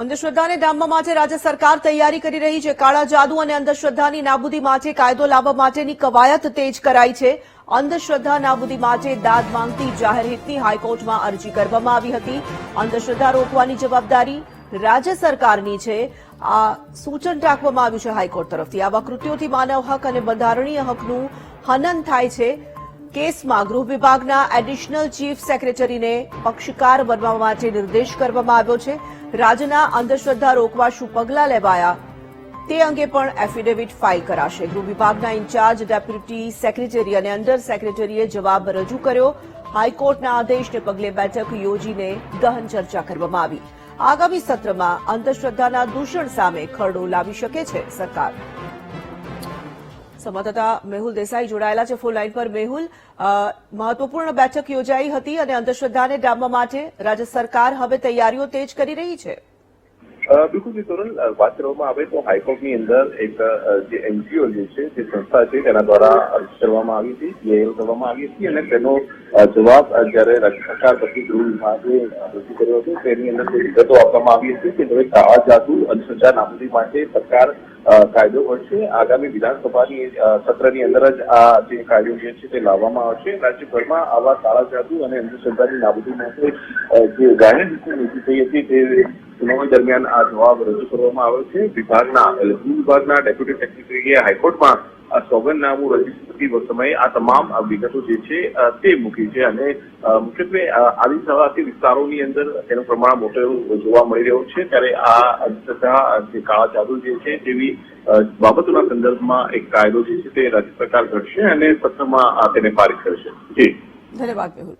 અંધશ્રદ્ધાને ડામવા માટે રાજ્ય સરકાર તૈયારી કરી રહી છે. કાળા જાદુ અને અંધશ્રદ્ધાની નાબૂદી માટે કાયદો લાવવા માટેની કવાયત તેજ કરાઈ છે. અંધશ્રદ્ધા નાબૂદી માટે દાદ માંગતી જાહેર હિતની હાઈકોર્ટમાં અરજી કરવામાં આવી હતી. અંધશ્રદ્ધા રોકવાની જવાબદારી રાજ્ય સરકારની છે. આ સૂચન રાખવામાં આવ્યું છે હાઈકોર્ટ તરફથી. આવા કૃત્યોથી માનવ હક અને બંધારણીય હકનું હનન થાય છે. કેસમાં ગૃહ વિભાગના એડિશનલ ચીફ સેક્રેટરીને પક્ષકાર બનવા માટે નિર્દેશ કરવામાં આવ્યો છે. રાજ્યના અંધશ્રદ્ધા રોકવા શું પગલાં લેવાયા? તે અંગે પણ એફિડેવિટ ફાઇલ કરાશે. ગૃહ વિભાગના ઇન્ચાર્જ ડેપ્યુટી સેક્રેટરી અને અંડર સેક્રેટરીએ જવાબ રજૂ કર્યો. હાઈકોર્ટના આદેશને પગલે બેઠક યોજીને ગહન ચર્ચા કરવામાં આવી. આગામી સત્રમાં અંધશ્રદ્ધાના દૂષણ સામે ખરડો લાવી શકે છે સરકાર. સંવાદદાતા મેહુલ દેસાઈ જોડાયેલા છે ફોન લાઇન પર. મેહુલ મહત્વપૂર્ણ બેઠક યોજાઈ હતી અને અંધશ્રદ્ધાને ડામવા માટે રાજ્ય સરકાર હવે તૈયારીઓ તેજ કરી રહી છે. બિલકુલ જી, તરુણ વાત કરવામાં આવે તો હાઈકોર્ટની અંદર એક જે એનજીઓ જે છે, જે સંસ્થા છે, તેના દ્વારા અરજી કરવામાં આવી હતી પીઆઈએલ કરવામાં આવી હતી અને તેનો જવાબ જયારે રાજ્ય સરકાર પછી ગૃહ વિભાગે રજૂ કર્યો હતો, તેની અંદર જે વિગતો આપવામાં આવી હતી કે હવે કાળા જાદુ અંધશ્રદ્ધા નાબૂદી માટે સરકાર કાયદો ઘડશે આગામી વિધાનસભાની સત્રની અંદર જ આ જે કાયદો જે છે તે લાવવામાં આવશે. રાજ્યભરમાં આવા કાળા જાદુ અને અંધશ્રદ્ધાની નાબૂદી માટે જે ગાયન નીતિ થઈ હતી તે સુનાવણી દરમિયાન આ જવાબ રજૂ કરવામાં આવ્યો છે. વિભાગના વિભાગના ડેપ્યુટી સેક્રેટરીએ હાઈકોર્ટમાં આ સોગંદનામું રજૂ કરતી સમયે આ તમામ વિગતો જે છે તે મૂકી છે અને મુખ્યત્વે આદિવાસી વિસ્તારોની અંદર તેનું પ્રમાણ મોટું જોવા મળી રહ્યું છે. ત્યારે આ અંધશ્રદ્ધા જે કાળા જાદુ જે છે તેવી બાબતોના સંદર્ભમાં એક કાયદો જે છે તે રાજ્ય સરકાર ઘડશે અને સત્રમાં તેને પારિત કરશે. જી. ધન્યવાદ, મેહુલ.